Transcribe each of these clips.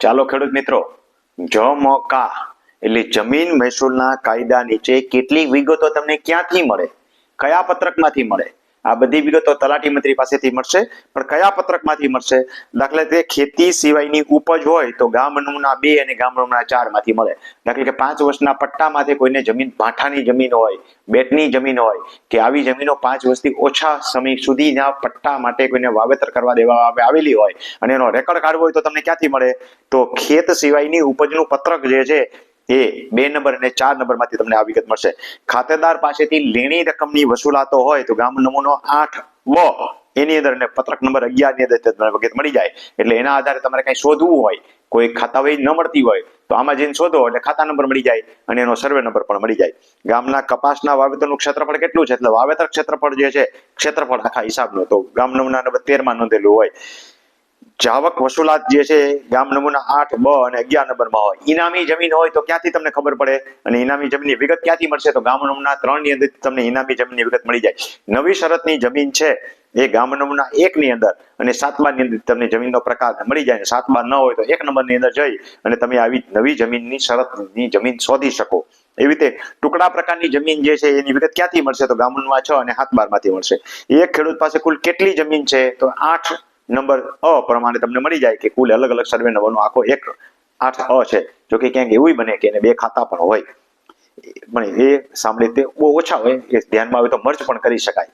ચાલો ખેડૂત મિત્રો, જ મોકા એટલે જમીન મહેસૂલના કાયદા નીચે કેટલી વિગતો તમને ક્યાંથી મળે? કયા પત્રકમાંથી મળે? આ બધી વિગતો તલાટી મંત્રી પાસેથી મળશે. પણ કયા પત્રકમાંથી મળશે? દાખલા તરીકે ખેતી સિવાયની ઉપજ હોય તો ગામ બે અને ગામ ચારમાંથી મળે. દાખલા કે પાંચ વર્ષના પટ્ટામાંથી કોઈને જમીન, ભાઠાની જમીન હોય, બેટની જમીન હોય, કે આવી જમીનો પાંચ વર્ષથી ઓછા સમય સુધીના પટ્ટા માટે કોઈને વાવેતર કરવા દેવા આવેલી હોય અને એનો રેકોર્ડ કાઢવો હોય તો તમને ક્યાંથી મળે? તો ખેત સિવાયની ઉપજનું પત્રક જે છે એ બે નંબર અને ચાર નંબરમાંથી તમને આ વિગત મળશે. ખાતેદાર પાસેથી લેણી રકમની વસૂલાતો હોય તો ગામ નમૂનો આઠ બ એની અંદર અને પત્રક નંબર અગિયારની અંદર તમને વિગત મળી જાય. એટલે એના આધારે તમારે કઈ શોધવું હોય, કોઈ ખાતા વહી ન મળતી હોય, તો આમાં જઈને શોધો એટલે ખાતા નંબર મળી જાય અને એનો સર્વે નંબર પણ મળી જાય. ગામના કપાસના વાવેતરનું ક્ષેત્રફળ કેટલું છે? એટલે વાવેતર ક્ષેત્રફળ જે છે, ક્ષેત્રફળ આખા હિસાબનું. તો ગામ નમૂના નંબર તેરમાં નોંધેલું હોય. જાવક વસૂલાત જે છે, ગામ નમૂના આઠ, બ અને અગિયાર નંબરમાં હોય. ઇનામી જમીન હોય તો ક્યાંથી તમને ખબર પડે? અને ઇનામી જમીનની વિગત ક્યાંથી મળશે? તો ગામ નમૂના ત્રણની અંદર તમને ઇનામી જમીનની વિગત મળી જાય. નવી શરતની જમીન છે, એ ગામ નમૂના એક ની અંદર અને સાતમા ની અંદર તમને જમીનનો પ્રકાર મળી જાય. સાતમા ન હોય તો એક નંબરની અંદર જઈ અને તમે આવી નવી જમીનની શરતની જમીન શોધી શકો. એવી રીતે ટુકડા પ્રકારની જમીન જે છે, એની વિગત ક્યાંથી મળશે? તો ગામમાં છ અને હાથ બારમાંથી મળશે. એક ખેડૂત પાસે કુલ કેટલી જમીન છે? તો આઠ નંબર અ પ્રમાણે તમને મળી જાય કે કુલ અલગ અલગ સર્વે નંબરનો આખો એક આઠ અ છે. જો કે ક્યાંક એવું બને કે એને બે ખાતા પણ હોય. પણ એ સાંભળે તે બહુ ઓછા હોય. એ ધ્યાનમાં આવે તો મર્જ પણ કરી શકાય.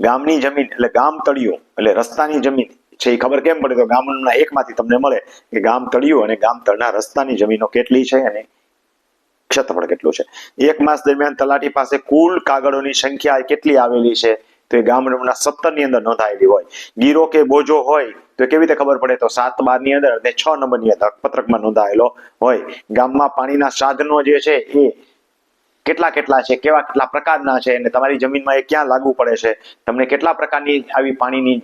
ગામની જમીન એટલે ગામ તળિયું એટલે રસ્તાની જમીન છે એ ખબર કેમ પડે તો ગામના એકમાંથી તમને મળે કે ગામ તળિયું અને ગામ તળના રસ્તાની જમીનો કેટલી છે અને ક્ષેત્રફળ કેટલું છે. એક માસ દરમિયાન તલાટી પાસે કુલ કાગળોની સંખ્યા કેટલી આવેલી છે? તો એ ગામ સત્તરની અંદર નોંધાયેલી હોય. ગીરો કે બોજો હોય, તો કેવી રીતે ખબર પડે? તો સાત બારની અંદર અને છ નંબરની અંદર પત્રકમાં નોંધાયેલો હોય. ગામમાં પાણીના સાધનો જે છે એ કેટલા કેટલા છે, કેવા કેટલા પ્રકારના છે અને તમારી જમીનમાં એ ક્યાં લાગુ પડે છે? તમને કેટલા પ્રકારની આવી પાણીની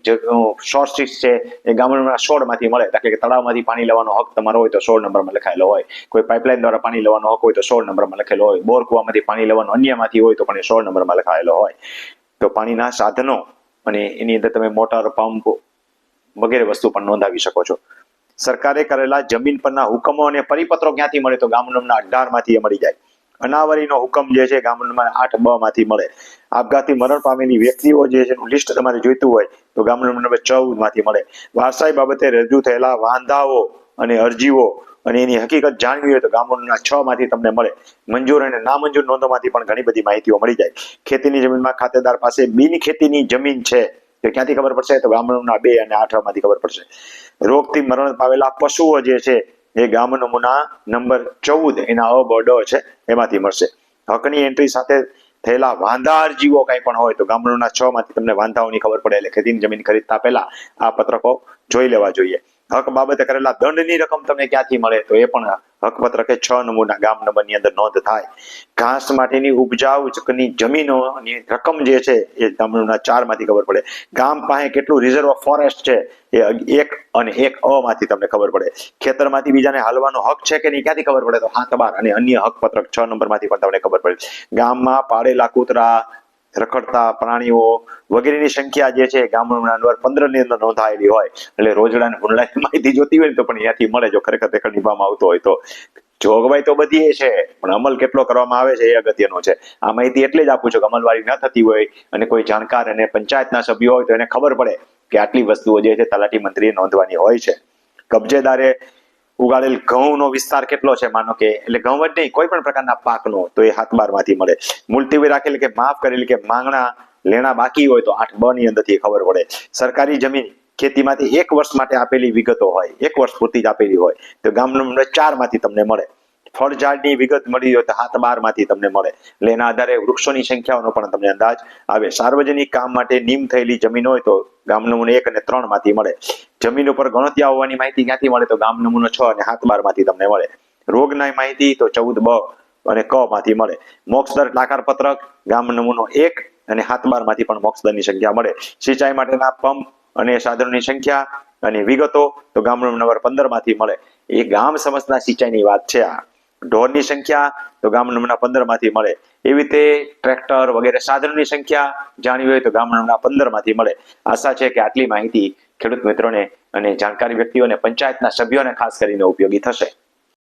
સોર્સિસ છે એ ગામના સોળમાંથી મળે. દાખલા કે તળાવમાંથી પાણી લેવાનો હક તમારો હોય તો સોળ નંબરમાં લખાયેલો હોય. કોઈ પાઇપલાઇન દ્વારા પાણી લેવાનો હક હોય તો સોળ નંબરમાં લખેલો હોય. બોર કુવામાંથી પાણી લેવાનો અન્યમાંથી હોય તો પણ એ સોળ નંબરમાં લખાયેલો હોય. તો પાણીના સાધનો અને એની અંદર તમે મોટર, પંપ વગેરે વસ્તુ પણ નોંધાવી શકો છો. સરકારે કરેલા જમીન પરના હુકમો અને પરિપત્રો ક્યાંથી મળે તો ગામ નંબરના અઢારમાંથી મળી જાય. અનાવરીનો હુકમ જે છે ગામ નંબર આઠ બ માંથી મળે. આપઘાતથી મરણ પામેલી વ્યક્તિઓ જે છે લિસ્ટ તમારે જોઈતું હોય તો ગામ નંબર ચૌદમાંથી મળે. વારસાઈ બાબતે રજૂ થયેલા વાંધાઓ અને અરજીઓ અને એની હકીકત જાણવી હોય તો ગામોના છ માંથી તમને મળે. મંજૂર અને નામંજૂર નોંધોમાંથી પણ ઘણી બધી માહિતીઓ મળી જાય. ખેતીની જમીનમાં ખાતેદાર પાસે બિન ખેતીની જમીન છે. તો ક્યાંથી ખબર પડશે? તો ગામના બે અને આઠમાંથી ખબર પડશે. રોગથી મરણ પામેલા પશુઓ જે છે, એ ગામ નમૂના નંબર ચૌદ, એના અ, બ, ડ છે, એમાંથી મળશે. હકની એન્ટ્રી સાથે થયેલા વાંધાર જીવો કંઈ પણ હોય તો ગામના છ માંથી તમને વાંધાઓની ખબર પડે એટલે ખેતીની જમીન ખરીદતા પહેલા આ પત્રકો જોઈ લેવા જોઈએ. હક બાબતે કરેલા દંડની રકમ તમને ક્યાંથી મળે? તો એ પણ હક પત્રકે છ નમૂના ગામ નંબરની અંદર નોંધ થાય. ઘાસ માટેની ઉપજાઉની જમીનોની રકમ જે છે, એ નંબરના ચારમાંથી ખબર પડે. ગામ પાસે કેટલું રિઝર્વ ફોરેસ્ટ છે, એ એક અને એક અ માંથી તમને ખબર પડે. ખેતરમાંથી બીજાને હાલવાનો હક છે કે નહીં, ક્યાંથી ખબર પડે? તો હાથ બાર અને અન્ય હક પત્રક છ નંબરમાંથી પણ તમને ખબર પડે. ગામમાં પાળેલા કૂતરા રખડતા પ્રાણીઓ વગેરેની સંખ્યા જે છે ગામડાના નંબર પંદરની અંદર નોંધાયેલી હોય. એટલે રોજડા અને માહિતી જોતી હોય ને તો પણ અહીંયાથી મળે. જો ખરેખર તે નિભાવવામાં આવતો હોય તો. જોગવાઈ તો બધી છે, પણ અમલ કેટલો કરવામાં આવે છે એ અગત્યનો છે. આ માહિતી એટલે જ આપું છું કે અમલવારી ન થતી હોય અને કોઈ જાણકાર અને પંચાયતના સભ્યો હોય તો એને ખબર પડે કે આટલી વસ્તુઓ જે છે તલાટી મંત્રીએ નોંધવાની હોય છે. કબજેદારે ઉગાડેલ ઘઉંનો વિસ્તાર કેટલો છે? માનો કે, એટલે ઘઉં જ નહીં, કોઈ પણ પ્રકારના પાકનો તો એ હાથ બારમાંથી મળે. મુલતવી રાખેલ કે માફ કરેલી કે માંગણા લેણા બાકી હોય તો આઠ બ ની અંદરથી ખબર પડે. સરકારી જમીન ખેતીમાંથી એક વર્ષ માટે આપેલી વિગતો હોય, એક વર્ષ પૂરતી જ આપેલી હોય, તો ગામ નંબર ચારમાંથી તમને મળે. ફળ વિગત મળી હોય તો હાથ બારમાંથી તમને મળે. એટલે એના આધારે વૃક્ષોની સંખ્યાઓનો પણ તમને અંદાજ આવે. સાર્વજનિક કામ માટે નીમ થયેલી જમીન હોય તો ગામ નમૂનો એક અને ત્રણમાંથી મળે. જમીન ઉપર ગણતરી આવવાની માહિતી ક્યાંથી મળે તો ગામ નમૂનો છ અને હાથ બારમાંથી તમને મળે. રોગના માહિતી તો ચૌદ બ અને ક માંથી મળે. મોક્ષદર ટાકાર પત્રક ગામ નમૂનો એક અને હાથ બારમાંથી પણ મોક્ષદરની સંખ્યા મળે. સિંચાઈ માટેના પંપ અને સાધનોની સંખ્યા અને વિગતો તો ગામ નંબર પંદરમાંથી મળે. એ ગામ સમજના સિંચાઈની વાત છે આ. ઢોરની સંખ્યા તો ગામ નમૂના પંદરમાંથી મળે. એવી રીતે ટ્રેક્ટર વગેરે સાધનોની સંખ્યા જાણવી હોય તો ગામ નમૂના પંદરમાંથી મળે. આશા છે કે આટલી માહિતી ખેડૂત મિત્રોને અને જાણકારી વ્યક્તિઓને પંચાયતના સભ્યોને ખાસ કરીને ઉપયોગી થશે.